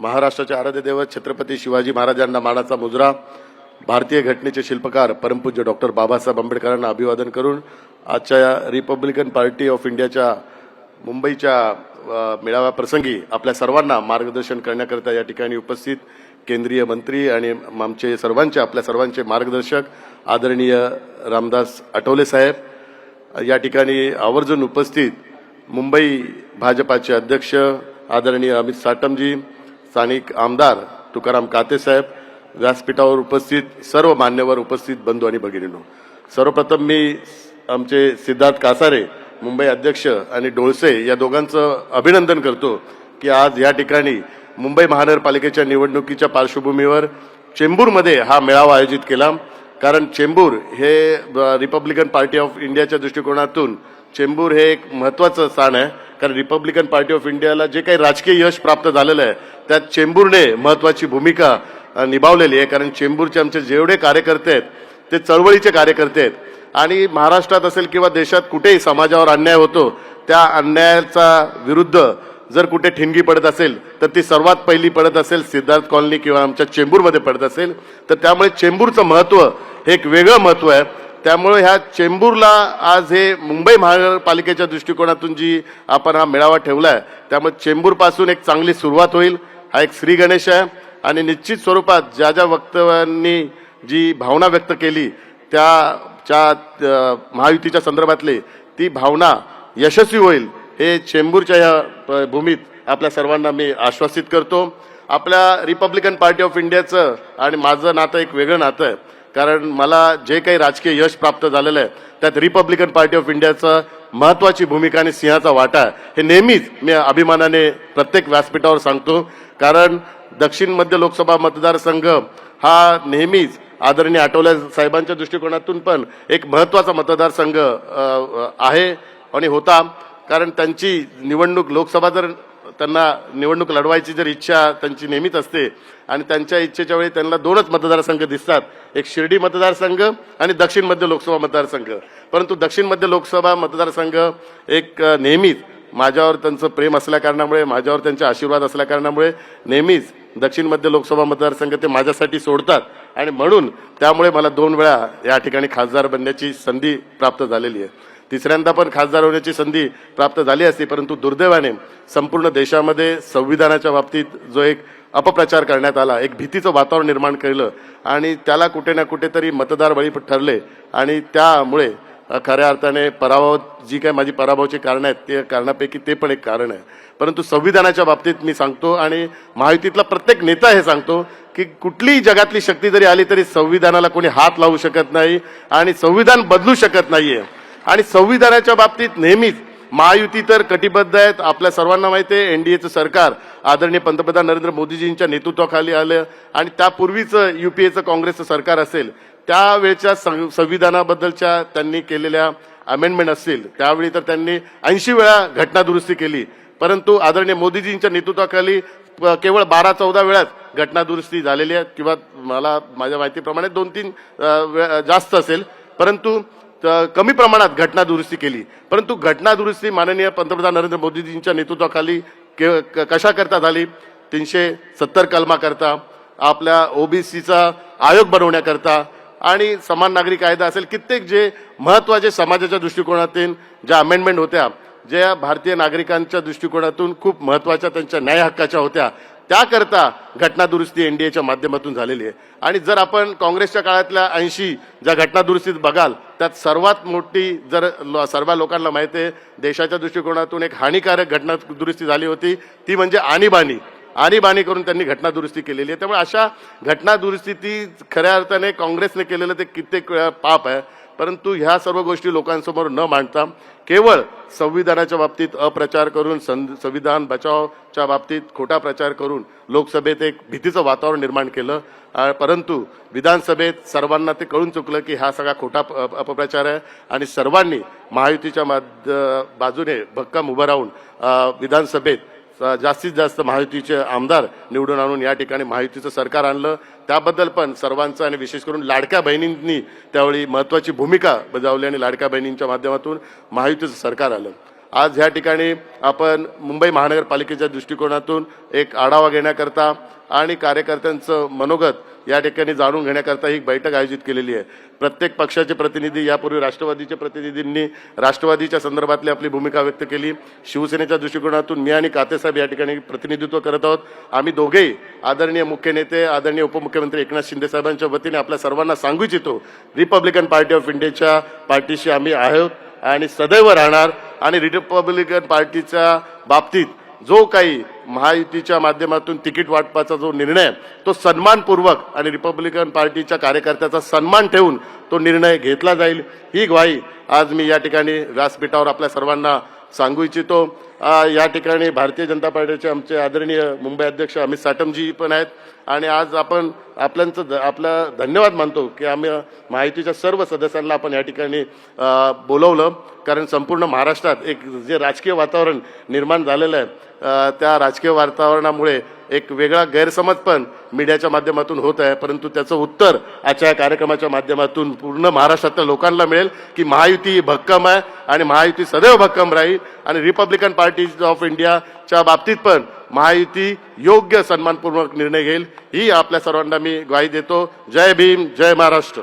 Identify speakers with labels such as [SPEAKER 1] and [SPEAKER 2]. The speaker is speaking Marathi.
[SPEAKER 1] महाराष्ट्राचे आराध्य दैवत छत्रपती शिवाजी महाराजांना मानाचा मुजरा. भारतीय घटनेचे शिल्पकार परमपूज्य डॉक्टर बाबासाहेब आंबेडकरांना अभिवादन करून आजच्या या रिपब्लिकन पार्टी ऑफ इंडियाच्या मुंबईच्या अ, मेळाव्याप्रसंगी आपल्या सर्वांना मार्गदर्शन करण्याकरिता या ठिकाणी उपस्थित केंद्रीय मंत्री आणि आमचे सर्वांचे आपल्या सर्वांचे मार्गदर्शक आदरणीय रामदास आठवले साहेब या ठिकाणी आवर्जून उपस्थित मुंबई भाजपाचे अध्यक्ष आदरणीय अमित साटमजी स्थानिक आमदार तुकाराम कातेसाहेब व्यासपीठावर उपस्थित सर्व मान्यवर उपस्थित बंधू आणि भगिनींनो सर्वप्रथम मी आमचे सिद्धार्थ कासारे मुंबई अध्यक्ष आणि डोळसे या दोघांचं अभिनंदन करतो की आज या ठिकाणी मुंबई महानगरपालिकेच्या निवडणुकीच्या पार्श्वभूमीवर चेंबूरमध्ये हा मेळावा आयोजित केला. कारण चेंबूर हे रिपब्लिकन पार्टी ऑफ इंडियाच्या दृष्टिकोनातून चेंबूर हे एक महत्वाचं स्थान आहे. कारण रिपब्लिकन पार्टी ऑफ इंडियाला जे काही राजकीय यश प्राप्त झालेलं आहे त्यात चेंबूरने महत्वाची भूमिका निभावलेली आहे. कारण चेंबूरचे आमचे जेवढे कार्यकर्ते आहेत ते चळवळीचे कार्यकर्ते आहेत. आणि महाराष्ट्रात असेल किंवा देशात कुठेही समाजावर अन्याय होतो त्या अन्यायाचा विरुद्ध जर कुठे ठिणगी पडत असेल तर ती सर्वात पहिली पडत असेल सिद्धार्थ कॉलनी किंवा आमच्या चेंबूरमध्ये पडत असेल. तर त्यामुळे चेंबूरचं महत्त्व हे एक वेगळं महत्त्व आहे. त्यामुळे ह्या चेंबूरला आज हे मुंबई महानगरपालिकेच्या दृष्टिकोनातून जी आपण हा मेळावा ठेवला आहे त्यामुळे चेंबूरपासून एक चांगली सुरुवात होईल. हा एक श्री गणेश आहे आणि निश्चित स्वरूपात ज्या ज्या वक्तव्यांनी जी भावना व्यक्त केली त्याच्या च्या महायुतीच्या संदर्भातली ती भावना यशस्वी होईल हे चेंबूरच्या ह्या प- भूमीत आपल्या सर्वांना मी आश्वासित करतो. आपल्या रिपब्लिकन पार्टी ऑफ इंडियाचं आणि माझं नातं एक वेगळं नातं आहे. कारण मला जे काही राजकीय यश प्राप्त झालेलं आहे त्यात रिपब्लिकन पार्टी ऑफ इंडियाचं महत्वाची भूमिका आणि सिंहाचा वाटा हे नेहमीच मी अभिमानाने प्रत्येक व्यासपीठावर सांगतो. कारण दक्षिण मध्य लोकसभा मतदारसंघ हा नेहमीच आदरणीय आठवल्या साहेबांच्या दृष्टिकोनातून पण एक महत्त्वाचा मतदारसंघ आहे आणि होता. कारण त्यांची निवडणूक लोकसभा जर त्यांना निवडणूक लढवायची जर इच्छा त्यांची नेहमीच असते आणि त्यांच्या इच्छेच्या वेळी त्यांना दोनच मतदारसंघ दिसतात. एक शिर्डी मतदारसंघ आणि दक्षिण मध्य लोकसभा मतदारसंघ. परंतु दक्षिण मध्य लोकसभा मतदारसंघ एक नेहमीच माझ्यावर त्यांचं प्रेम असल्याकारणामुळे माझ्यावर त्यांचे आशीर्वाद असल्याकारणामुळे नेहमीच दक्षिण मध्य लोकसभा मतदारसंघ ते माझ्यासाठी सोडतात. आणि म्हणून त्यामुळे मला दोन वेळा या ठिकाणी खासदार बनण्याची संधी प्राप्त झालेली आहे. तिसऱ्यांदा पण खासदार होण्याची संधी प्राप्त झाली असती परंतु दुर्दैवाने संपूर्ण देशामध्ये संविधानाच्या बाबतीत जो एक अपप्रचार करण्यात आला एक भीतीचं वातावरण निर्माण केलं आणि त्याला कुठे ना कुठेतरी मतदार बळी ठरले आणि त्यामुळे खऱ्या अर्थाने पराभव जी काही माझी पराभवाची कारणं आहेत ते कारणापैकी ते पण एक कारण आहे. परंतु संविधानाच्या बाबतीत मी सांगतो आणि महायुतीतला प्रत्येक नेता हे सांगतो की कुठलीही जगातली शक्ती जरी आली तरी संविधानाला कोणी हात लावू शकत नाही आणि संविधान बदलू शकत नाही आहे आणि संविधानाच्या बाबतीत नेहमीच महायुती तर कटिबद्ध आहेत. आपल्या सर्वांना माहिती आहे एनडीएचं सरकार आदरणीय पंतप्रधान नरेंद्र मोदीजींच्या नेतृत्वाखाली आलं आणि त्यापूर्वीचं युपीएचं काँग्रेसचं सरकार असेल त्यावेळच्या सं- संविधानाबद्दलच्या त्यांनी केलेल्या अमेंडमेंट असतील त्यावेळी तर त्यांनी ऐंशी वेळा घटनादुरुस्ती केली. परंतु आदरणीय मोदीजींच्या नेतृत्वाखाली केवळ बारा चौदा वेळात घटनादुरुस्ती झालेली आहे किंवा मला माझ्या माहितीप्रमाणे दोन तीन वे- जास्त असेल. परंतु कमी प्रमाणात घटना दुरुस्ती केली. परंतु घटना दुरुस्ती माननीय पंतप्रधान नरेंद्र मोदीजींच्या नेतृत्वाखाली के- कशाकरता कशा करता झाली? तीनशे सत्तर कलमाकरता आपल्या ओबीसीचा आयोग बनवण्याकरता आणि समान नागरी कायदा असेल कित्येक जे महत्त्वाचे समाजाच्या दृष्टिकोनातून ज्या अमेंडमेंट होत्या ज्या भारतीय नागरिकांच्या दृष्टिकोनातून खूप महत्त्वाच्या त्यांच्या न्याय हक्काच्या होत्या त्याकरता घटनादुरुस्ती एन डी एच्या माध्यमातून झालेली आहे. आणि जर आपण काँग्रेसच्या काळातल्या ऐंशी ज्या घटना दुरुस्तीत बघाल त्यात सर्वात मोठी जर लो- सर्व लोकांना माहिती आहे देशाच्या दृष्टिकोनातून एक हानिकारक घटना दुरुस्ती झाली होती. ती म्हणजे आणीबाणी. आणीबाणी करून त्यांनी घटनादुरुस्ती केलेली आहे. त्यामुळे अशा घटनादुरुस्ती ती खऱ्या अर्थाने काँग्रेसने केलेलं ते कित्येक पाप आहे. परंतु ह्या सर्व गोष्टी लोकांसमोर न मांडता केवळ संविधानाच्या बाबतीत अप्रचार करून सं- संविधान बचावच्या बाबतीत खोटा प्रचार करून लोकसभेत एक भीतीचं वातावरण निर्माण केलं. परंतु विधानसभेत सर्वांना ते कळून चुकलं की हा सगळा खोटा अपप्रचार आहे आणि सर्वांनी महायुतीच्या माध्य बाजूने भक्कम उभं राहून विधानसभेत जास्तीत जास्त महायुतीचे आमदार निवडून आणून या ठिकाणी महायुतीचं सरकार आणलं. त्याबद्दल पण सर्वांचं आणि विशेष करून लाडक्या बहिणींनी त्यावेळी महत्त्वाची भूमिका बजावली आणि लाडक्या बहिणींच्या माध्यमातून महायुतीचं सरकार आलं. आज ह्या ठिकाणी आपण मुंबई महानगरपालिकेच्या दृष्टिकोनातून एक आढावा घेण्याकरता आणि कार्यकर्त्यांचं मनोगत या ठिकाणी जाणून घेण्याकरता ही बैठक आयोजित केलेली आहे. प्रत्येक पक्षाचे प्रतिनिधी यापूर्वी राष्ट्रवादीच्या प्रतिनिधींनी राष्ट्रवादीच्या संदर्भातली आपली भूमिका व्यक्त केली. शिवसेनेच्या दृष्टिकोनातून मी आणि कातेसाहेब या ठिकाणी प्रतिनिधित्व करत आहोत. आम्ही दोघेही आदरणीय मुख्य नेते आदरणीय उपमुख्यमंत्री एकनाथ शिंदे साहेबांच्या वतीने आपल्या सर्वांना सांगू इच्छितो रिपब्लिकन पार्टी ऑफ इंडियाच्या पार्टीशी आम्ही आहोत आणि सदैव राहणार आणि रिपब्लिकन पार्टीच्या बाबतीत जो काही महायुतीच्या माध्यमातून तिकीट वाटपाचा जो निर्णय आहे, तो सन्मानपूर्वक आणि रिपब्लिकन पार्टीच्या कार्यकर्त्याचा सन्मान ठेवून तो निर्णय घेतला जाईल. ही ग्वाही आज मी या ठिकाणी व्यासपीठावर आपल्या सर्वांना सांगू इच्छितो या ठिकाणी भारतीय जनता पार्टीचे आमचे आदरणीय मुंबई अध्यक्ष अमित साटमजी पण आहेत. आणि आज आपण आपल्यांचं आपला धन्यवाद मानतो की आम्ही माहितीच्या सर्व सदस्यांना आपण या ठिकाणी बोलवलं. कारण संपूर्ण महाराष्ट्रात एक जे राजकीय वातावरण निर्माण झालेलं आहे त्या राजकीय वातावरणामुळे एक वेगळा गैरसमज पण मीडियाच्या माध्यमातून होत आहे. परंतु त्याचं उत्तर आजच्या या कार्यक्रमाच्या माध्यमातून पूर्ण महाराष्ट्रातल्या लोकांना मिळेल की महायुती ही भक्कम आहे आणि महायुती सदैव भक्कम राहील. आणि रिपब्लिकन पार्टी ऑफ इंडियाच्या बाबतीत पण महायुती योग्य सन्मानपूर्वक निर्णय घेईल. ही आपल्या सर्वांना मी ग्वाही देतो. जय भीम जय महाराष्ट्र.